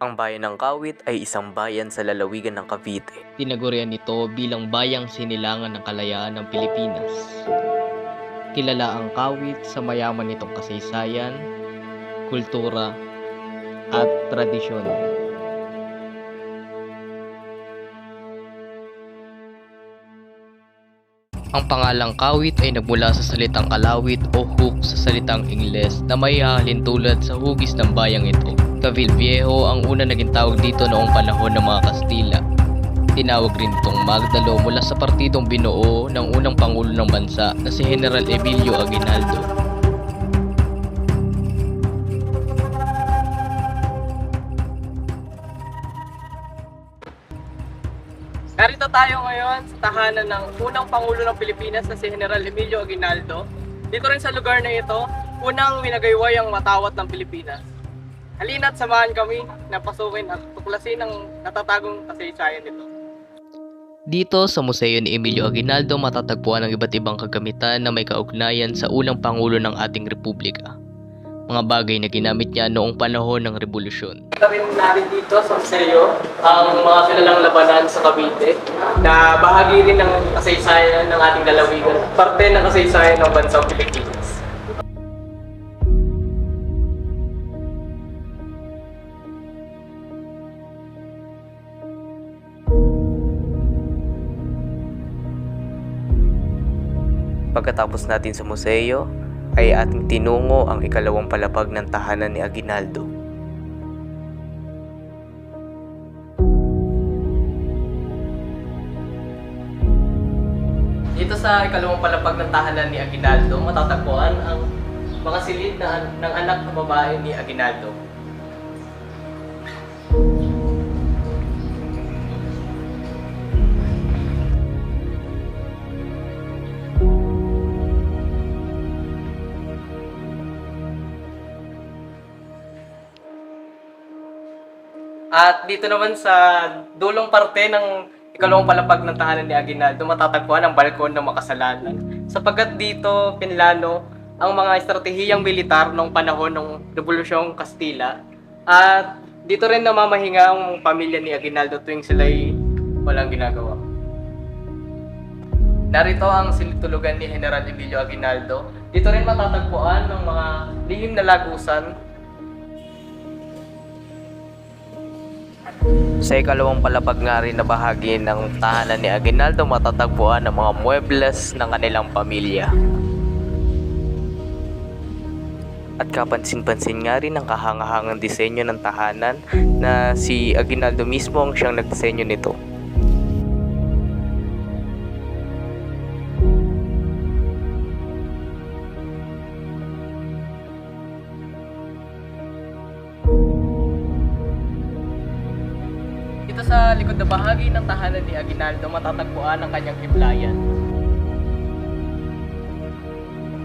Ang bayan ng Kawit ay isang bayan sa lalawigan ng Cavite. Tinagurian nito bilang bayang sinilangan ng kalayaan ng Pilipinas. Kilala ang kawit sa mayaman nitong kasaysayan, kultura, at tradisyon. Ang pangalang kawit ay nagmula sa salitang kalawit o hook sa salitang Ingles na may hahalin tulad sa hugis ng bayang ito. Cavil Viejo ang una naging tawag dito noong panahon ng mga Kastila. Tinawag rin itong Magdalo mula sa partidong binuo ng unang pangulo ng bansa na si General Emilio Aguinaldo. Narito tayo ngayon sa tahanan ng unang Pangulo ng Pilipinas na si General Emilio Aguinaldo. Dito rin sa lugar na ito, unang winagayway ang matawat ng Pilipinas. Halina't samahan kami na pasukin at tuklasin ang natatagong kasaysayan nito. Dito sa museo ni Emilio Aguinaldo matatagpuan ang iba't ibang kagamitan na may kaugnayan sa unang pangulo ng ating republika. Mga bagay na ginamit niya noong panahon ng revolusyon. Kita rin natin dito sa museo ang mga kilalang labanan sa Cavite na bahagi rin ng kasaysayan ng ating lalawigan. Parte ng kasaysayan ng bansang Pilipinas. Pagkatapos natin sa museo, ay ating tinungo ang ikalawang palapag ng tahanan ni Aguinaldo. Dito sa ikalawang palapag ng tahanan ni Aguinaldo, matatagpuan ang mga silid na, ng anak na babae ni Aguinaldo. At dito naman sa dulong parte ng ikalawang palapag ng tahanan ni Aguinaldo, matatagpuan ang balkon ng makasalanan. Sapagkat dito, pinlano ang mga estratehiyang militar noong panahon ng Revolusyong Kastila. At dito rin namamahinga ang pamilya ni Aguinaldo tuwing sila'y walang ginagawa. Narito ang silitulugan ni General Emilio Aguinaldo. Dito rin matatagpuan ng mga lihim na lagusan Sa ikalawang palapag nga rin na bahagi ng tahanan ni Aguinaldo matatagpuan ang mga muebles ng kanilang pamilya. At kapansin-pansin nga rin ang kahangahangang disenyo ng tahanan na si Aguinaldo mismo ang siyang nagdisenyo nito. Na bahagi ng tahanan ni Aguinaldo matatagpuan ang kanyang himlayan.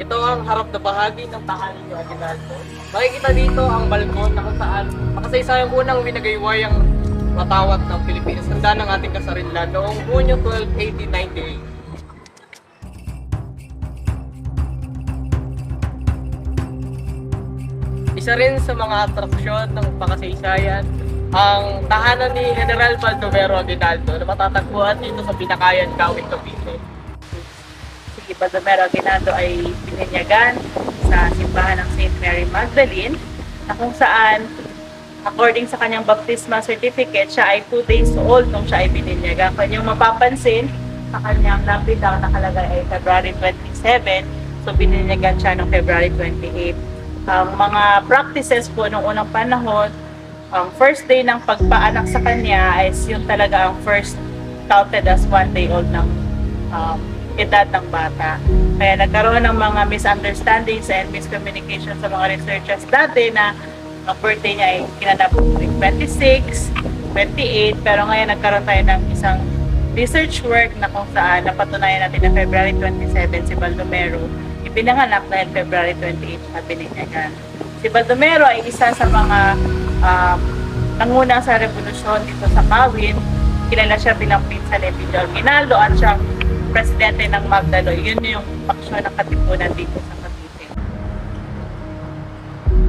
Ito ang harap na bahagi ng tahanan ni Aguinaldo. Makikita dito ang balkon na kung saan makasaysayang unang winagayway ang matawat ng Pilipinas. Handa ng ating kasarinlan noong Hunyo 12, 1898. Isa rin sa mga atraksyon ng pakasaysayan ang tahanan ni General Baldomero Aguinaldo na matatagpuan dito sa Pinakayan, Kawit, Cavite. si Baldomero Aguinaldo ay bininyagan sa simbahan ng St. Mary Magdalene na kung saan according sa kanyang baptismal certificate, siya ay 2 days old nung siya ay bininyagan. Kung yung mapapansin, sa kanyang lapidang nakalagay ay February 27, so bininyagan siya noong February 28. Ang mga practices po nung unang panahon, ang first day ng pagpaanak sa kanya ay yung talaga ang first counted as one day old ng um, edad ng bata. Kaya nagkaroon ng mga misunderstandings and miscommunication sa mga researchers dati na ang birthday niya ay kinanap tuwing 26, 28, pero ngayon nagkaroon tayo ng isang research work na kung saan napatunayan natin na February 27 si Baldomero ipinanganak dahil February 28 siya bininyagan. Si Baldomero ay isa sa mga um, nanguna sa revolusyon dito sa Kawin. Kilala siya bilang pinsan ni Emilio Aguinaldo at siyang presidente ng Magdalo. Yun yung paksyon ng katipunan dito sa Cavite.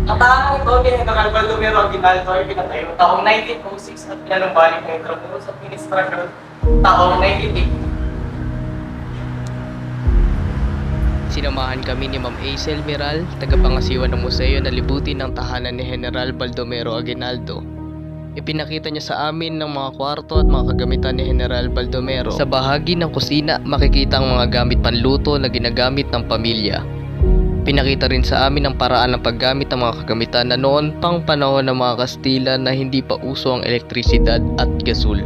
Ang tahanan ito ni General Baldomero Aguinaldo ay pinatayo taong 1906 at pinanumbalik ng Intramuros Administrasyon taong 1980. Sinamahan kami ni Ma'am Aisel Miral, tagapangasiwa ng museo na libutin ng tahanan ni General Baldomero Aguinaldo. Ipinakita niya sa amin ng mga kwarto at mga kagamitan ni General Baldomero. Sa bahagi ng kusina, makikita ang mga gamit panluto na ginagamit ng pamilya. Pinakita rin sa amin ang paraan ng paggamit ng mga kagamitan na noon pang panahon ng mga Kastila na hindi pa uso ang elektrisidad at gasul.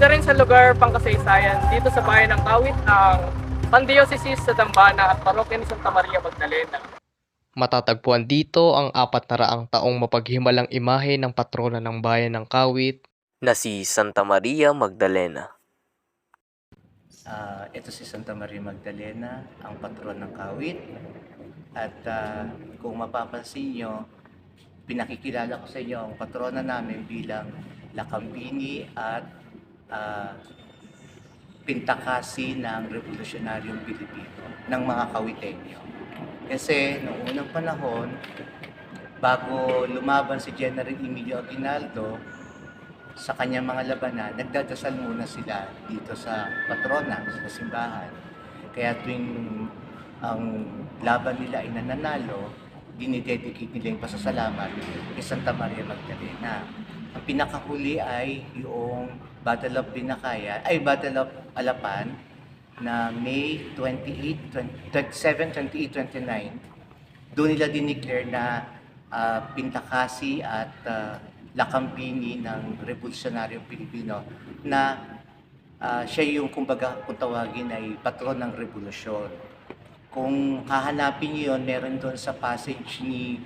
Isa rin sa lugar pangkasaysayan dito sa bayan ng Kawit ang Pandiocesis sa Dambana at Parokya ni Santa Maria Magdalena. Matatagpuan dito ang apat na raang taong mapaghimalang imahe ng patrona ng bayan ng Kawit na si Santa Maria Magdalena. Ah, ito si Santa Maria Magdalena, ang patron ng Kawit. At ah, kung mapapansin nyo, pinakikilala ko sa inyo ang patrona namin bilang Lakambini at ah, Pintakasi ng Revolusyonaryon Pilipino, ng mga Kawitenyo. Kasi noong unang panahon, bago lumaban si General Emilio Aguinaldo, sa kanyang mga labanan, nagdadasal muna sila dito sa patrona, sa simbahan. Kaya tuwing ang laban nila ay nananalo, dinidedicate nila yung pasasalamat kay Santa Maria Magdalena. Ang pinakahuli ay yung Battle of Binakaya, ay Battle of Alapan na May 28, 20 27, 28, 29. Doon nila dineclare na ah, Pintakasi at ah, Lakambini ng Revolusyonaryo Pilipino na ah, siya yung kumbaga kung tawagin ay patron ng revolusyon. Kung hahanapin niyo yun, meron doon sa passage ni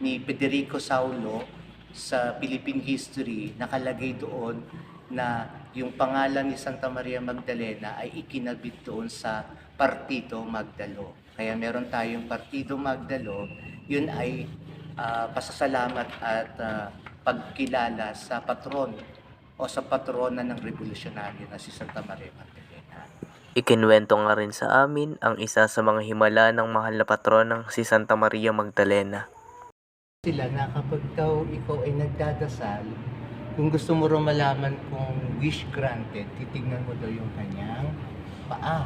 ni Federico Saulo sa Philippine History, nakalagay doon na yung pangalan ni Santa Maria Magdalena ay ikinabit doon sa Partido Magdalo. Kaya meron tayong Partido Magdalo, yun ay ah, pasasalamat at ah, pagkilala sa patron o sa patrona ng revolusyonaryo na si Santa Maria Magdalena. Ikinwento nga rin sa amin ang isa sa mga himala ng mahal na patronang si Santa Maria Magdalena. Sila na kapag daw ikaw ay nagdadasal, kung gusto mo rin malaman kung wish granted, titignan mo daw yung kanyang paa.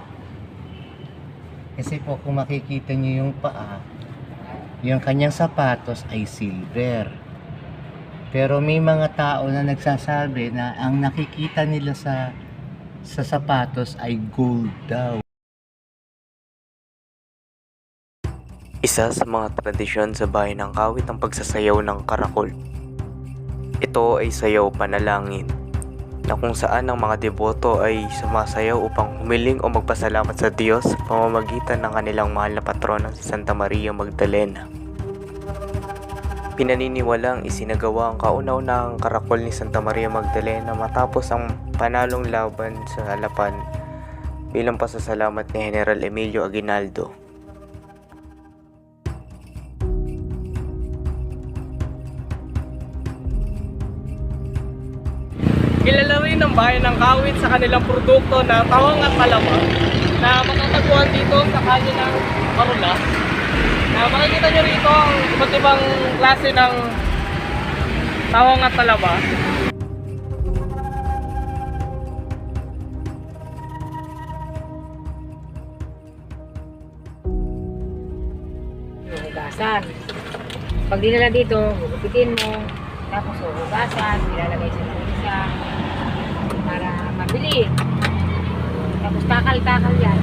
Kasi po kung makikita niyo yung paa, yung kanyang sapatos ay silver. Pero may mga tao na nagsasabi na ang nakikita nila sa sa sapatos ay gold daw. Isa sa mga tradisyon sa bayan ng Kawit ang pagsasayaw ng karakol. Ito ay sayaw panalangin na kung saan ang mga deboto ay sumasayaw upang humiling o magpasalamat sa Diyos sa pamamagitan ng kanilang mahal na patrona si Santa Maria Magdalena. Pinaniniwalang isinagawa ang kauna-unahang karakol ni Santa Maria Magdalena matapos ang panalong laban sa Halapan bilang pasasalamat ni General Emilio Aguinaldo. Rin ng Kawit sa kanilang produkto na tawang at palama na matatagpuan dito sa kanya ng Marula. Na makikita nyo rito ang iba't ibang klase ng tawang at talaba. hugasan. Pag dinala dito, hugupitin mo, tapos hugasan, ilalagay sa lamisa para mabili. Tapos takal-takal yan.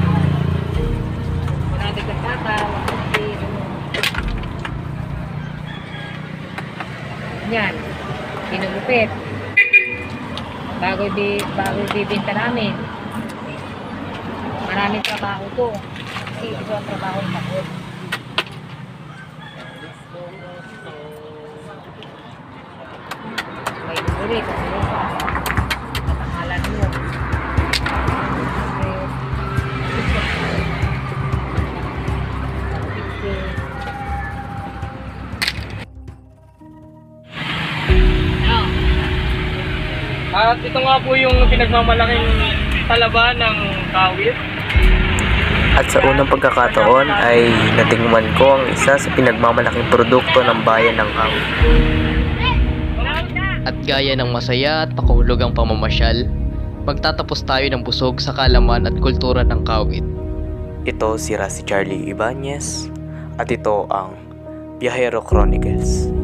Managdag ng takal, dito. Yan, pinagupit. Bago di bago bibenta namin. Maraming trabaho to. Kasi ito ang trabaho ng takot. may duri kasi At ito nga po yung pinagmamalaking talaba ng kawit. At sa unang pagkakataon ay natingman ko ang isa sa pinagmamalaking produkto ng bayan ng Kawit. At gaya ng masaya at pakahulugang pamamasyal, magtatapos tayo ng busog sa kalaman at kultura ng kawit. Ito si Ra si Charlie Ibanez at ito ang Viajero Chronicles.